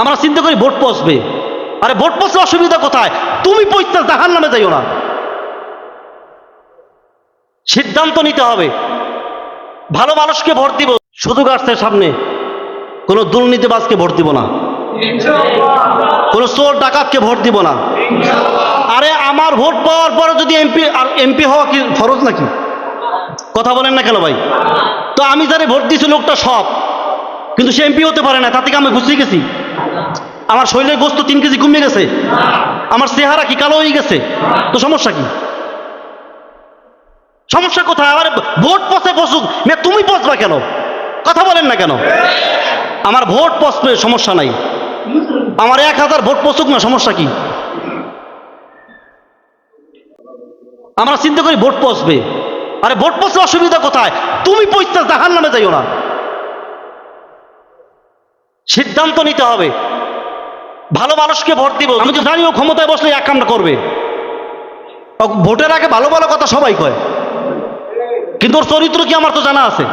আমরা চিন্তা করি ভোট পচবে। আরে ভোট পচলে অসুবিধা কোথায়? তুমি পৈতা জাহান নামে যাইও না। সিদ্ধান্ত নিতে হবে। ভালো মানুষকে ভোট দিব, সুযোগ আসছে সামনে। কোনো দুর্নীতিবাজকে ভোট দিব না। কোনো চোর ডাকাতকে ভোট দিব না। আরে আমার ভোট পাওয়ার পরে যদি এমপি আর এমপি হওয়া কি ফরজ নাকি? কথা বলেন না কেন ভাই? তো আমি যারে ভোট দিয়েছি লোকটা সব কিন্তু সে এমপি হতে পারে না তাতে কি আমি ঘুষে গেছি। আমার শরীরের গোস্ত তিন কেজি কমে গেছে। আমার চেহারা কি কালো হয়ে গেছে? তো সমস্যা কি? সমস্যা কোথায়? আবার ভোট পচে পচুক। মে তুমি পচবা কেন? কথা বলেন না কেন? আমার ভোট পচবে, সমস্যা নাই। আমার এক হাজার ভোট পচুক না, সমস্যা কি? আমরা চিন্তা করি ভোট পচবে। আরে ভোট পচলে অসুবিধা কোথায়? তুমি পৈতা জাহান নামে যাইও না। সিদ্ধান্ত নিতে হবে। ভালো মানুষকে ভোট দিব আমি তো জানি ও ক্ষমতায় বসলে এক কামটা করবে। ভোটের আগে ভালো ভালো কথা সবাই কয়। কিন্তু ওর চরিত্র কি আমার তো জানা আছে?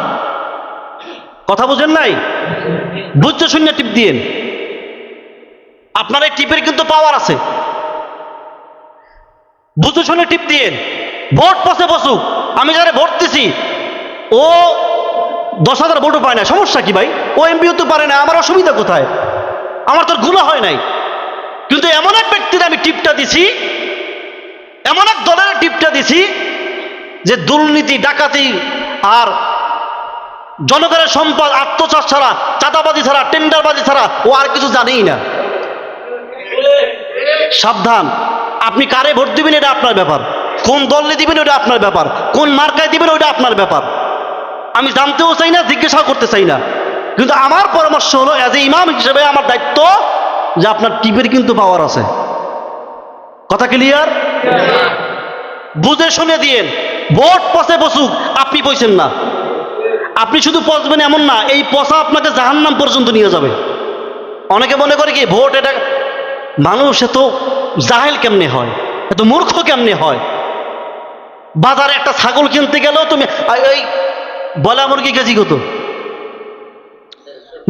কথা বুঝেন নাই? বুঝতে শূন্য টিপ দিয়েন। আপনার এই টিপের কিন্তু পাওয়ার আছে। বুঝতে শুনে টিপ দিয়েন। ভোট পথে বসুক আমি যারা ভোট দিছি, ও দশ হাজার ভোটও পায় না। সমস্যা কি ভাই? ও এমপি হতে পারে না, আমার অসুবিধা কোথায়? আমার তোরগুলো হয় নাই। কিন্তু এমন এক ব্যক্তির আমি টিপটা দিছি, এমন এক দলের টিপটা দিছি যে দুর্নীতি, ডাকাতি আর জনগণের সম্পদ, আত্মচাষ ছাড়া, চাঁদাবাজি ছাড়া, টেন্ডারবাজি ছাড়া ও আর কিছু জানেই না। সাবধান। আপনি কারে ভোট দিবেন এটা আপনার ব্যাপার। কোন দলে দিবেন ওটা আপনার ব্যাপার। কোন মার্কায় দিবেন ওটা আপনার ব্যাপার। আমি জানতেও চাই না, জিজ্ঞাসাও করতে চাই না। কিন্তু আমার পরামর্শ হলো অ্যাজ এ ইমাম হিসেবে আমার দায়িত্ব যে আপনার টিপের কিন্তু পাওয়ার আছে। কথা ক্লিয়ার বুঝে শুনে দিয়েন, ভোট পচে বসুক, আপনি পয়সেন না। আপনি শুধু পচবেন এমন না, এই পচা আপনাকে জাহান্নাম পর্যন্ত নিয়ে যাবে। অনেকে মনে করে কি, ভোট এটা মানুষ এত জাহেল কেমনে হয়? এত মূর্খ কেমনে হয়? বাজারে একটা ছাগল কিনতে গেলেও তুমি এই বলা মুরগি কেজি কত?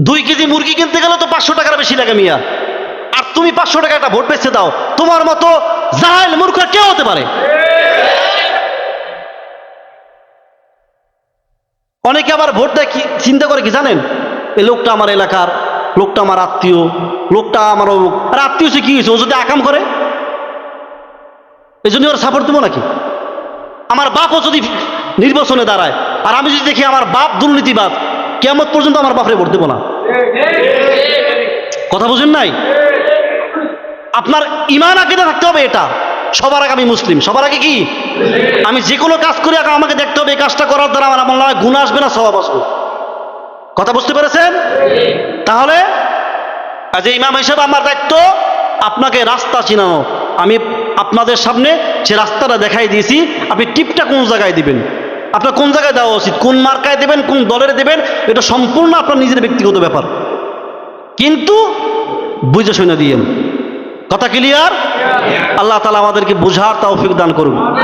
দুই কেজি মুরগি কিনতে গেলে তো পাঁচশো টাকার বেশি লাগে মিয়া। আর তুমি পাঁচশো টাকা একটা ভোট বেচতে দাও, তোমার মতো জাহেল মূর্খ কেউ হতে পারে। অনেকে আবার ভোট দেয় চিন্তা করে কি জানেন? এই লোকটা আমার এলাকার, লোকটা আমার আত্মীয়, লোকটা আমার অমুক। আর আত্মীয় সে কি হয়েছে? ও যদি আকাম করে? এই জন্য ওর সাপোর্ট দেবো নাকি? আমার বাপও যদি নির্বাচনে দাঁড়ায় আর আমি যদি দেখি আমার বাপ দুর্নীতিবাদ কেমন পর্যন্ত আমার বাপরে ভোট দেবো না। কথা বুঝেন নাই? আপনার ইমান আকিদা থাকতে হবে এটা। সবার আগে আমি মুসলিম। সবার আগে কি? আমি যে কোনো কাজ করি আগে আমাকে দেখতে হবে, এই কাজটা করার দ্বারা আমার আমার নয় গুণ আসবে না স্বভাব আসবে। কথা বুঝতে পেরেছেন? তাহলে, আজ ইমাম হিসেবে আমার দায়িত্ব, আপনাকে রাস্তা চিনানো। আমি আপনাদের সামনে যে রাস্তাটা দেখাই দিয়েছি, আপনি টিপটা কোন জায়গায় দিবেন? আপনার কোন জায়গায় দেওয়া উচিত? কোন মার্কায় দেবেন কোন দলের দেবেন? এটা সম্পূর্ণ আপনার নিজের ব্যক্তিগত ব্যাপার। কিন্তু বুঝে শুনে দিয়েন। কথা ক্লিয়ার আল্লাহ তালা আমাদেরকে বুঝার তৌফিক দান করুন।